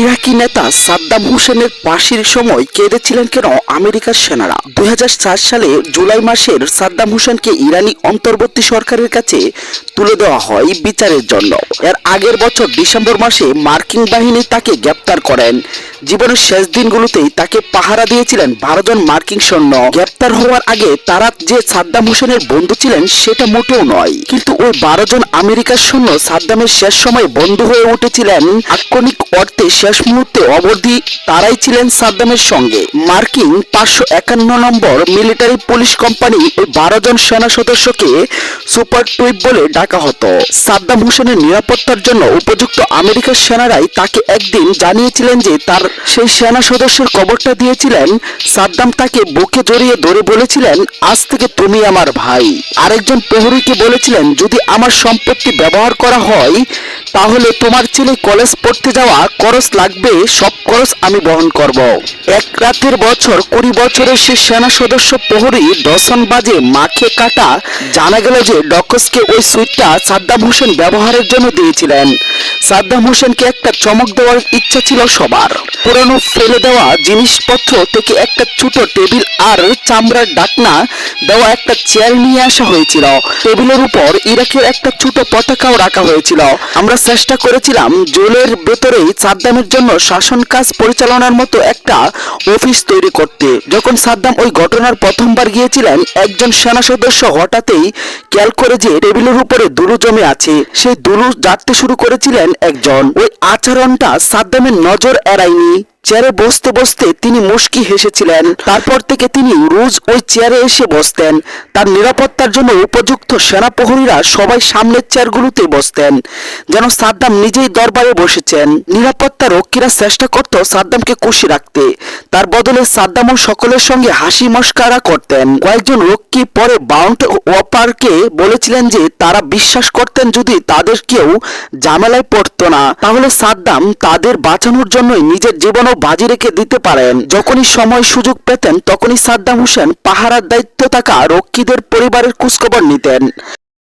ইরাকি নেতা সাদ্দাম হুসেনের ফাঁসির সময় কেঁদেছিলেন কেন আমেরিকার সেনারা? দুই সালে জুলাই মাসের সাদ্দাম হুসেনকে ইরানি অন্তর্বর্তী সরকারের কাছে তুলে দেওয়া হয় বিচারের জন্য। এর আগের বছর ডিসেম্বর মাসে মার্কিন বাহিনী তাকে গ্রেপ্তার করেন। জীবনের শেষ দিনগুলোতেই তাকে পাহারা দিয়েছিলেন বারো জন মার্কিন সৈন্য। গ্রেপ্তার হওয়ার আগে তারা যে সাদ্দাম হুসেনের বন্ধু ছিলেন সেটা মোটেও নয়। কিন্তু ওই বারো জন আমেরিকার সৈন্য সাদ্দামের শেষ সময় বন্ধু হয়ে উঠেছিলেন। আক্ষণিক অর্থে শেষ মুহূর্তে অবধি তারাই ছিলেন সাদ্দামের সঙ্গে। মার্কিন পাঁচশো একান্ন নম্বর মিলিটারি পুলিশ কোম্পানি ওই বারো জন সেনা সদস্যকে সুপার টুইপ বলে ডাকা হতো। সাদ্দাম হোসেনের নিরাপত্তার জন্য উপযুক্ত আমেরিকার সেনারাই তাকে একদিন জানিয়েছিলেন যে তার সেই সেনা সদস্যের কবরটা দিয়েছিলেন। সাদ্দাম তাকে বুকে জড়িয়ে ধরে বলেছিলেন, আজ থেকে তুমি আমার ভাই। আরেকজন প্রহরীকে বলেছিলেন, যদি আমার সম্পত্তি ব্যবহার করা হয় তাহলে তোমার ছেলে কলেজ পড়তে যাওয়া খরচ লাগবে, সব খরচ আমি বহন করব। এক রাতের বছর, কুড়ি বছরের সে সেনা সদস্য প্রহরী দশন বাজে মাখে কাটা জানা গেল যে ডকসকে ওই সুইটটা সাদ্দাম হোসেন ব্যবহারের জন্য দিয়েছিলেন। সাদ্দাম হোসেনকে একটা চমক দেওয়ার ইচ্ছা ছিল সবার। পুরনো ফেলে দেওয়া জিনিসপত্র থেকে একটা ছোট টেবিল আর চামড়ার ডাকনা দেওয়া একটা চেয়ার নিয়ে আসা হয়েছিল। টেবিলের উপর ইরাকের একটা ছোট পতাকাও রাখা হয়েছিল। আমরা চেষ্টা করেছিলাম জোলের ভেতরেই সাদ্দামের জন্য শাসন কাজ পরিচালনার মতো একটা অফিস তৈরি করতে। যখন সাদ্দাম ওই ঘটনার প্রথমবার গিয়েছিলেন, একজন সেনা সদস্য হঠাৎই খেয়াল করে যে টেবিলের উপরে দুলু জমে আছে। সেই দুলু জাগতে শুরু করেছিলেন একজন। ওই আচরণটা সাদ্দামের নজর এড়ায়নি। চেয়ারে বসতে বসতে তিনি মুশকি হেসেছিলেন। তারপর থেকে তিনি রোজ ওই চেয়ারে এসে বসতেন। তার নিরাপত্তার জন্য উপযুক্ত সেনা প্রহরীরা সবাই সামনের চেয়ারগুলোতে বসতেন। যেন সাদ্দাম নিজেই দরবারে বসেছেন। নিরাপত্তা রক্ষীরা চেষ্টা করত সাদ্দামকে খুশি রাখতে। তার বদলে সাদ্দামও সকলের সঙ্গে হাসি মস্কারা করতেন। কয়েকজন রক্ষী পরে বাউন্ট ওয়াপারকে বলেছিলেন যে, তারা বিশ্বাস করতেন যদি তাদের কেউ ঝামেলায় পড়তো না। তাহলে সাদ্দাম তাদের বাঁচানোর জন্যই নিজের জীবনও বাজি রেখে দিতে পারেন। যখনই সময় সুযোগ পেতেন, তখনই সাদ্দাম হোসেন পাহারার দায়িত্ব থাকা রক্ষীদের পরিবারের খোঁজখবর নিতেন।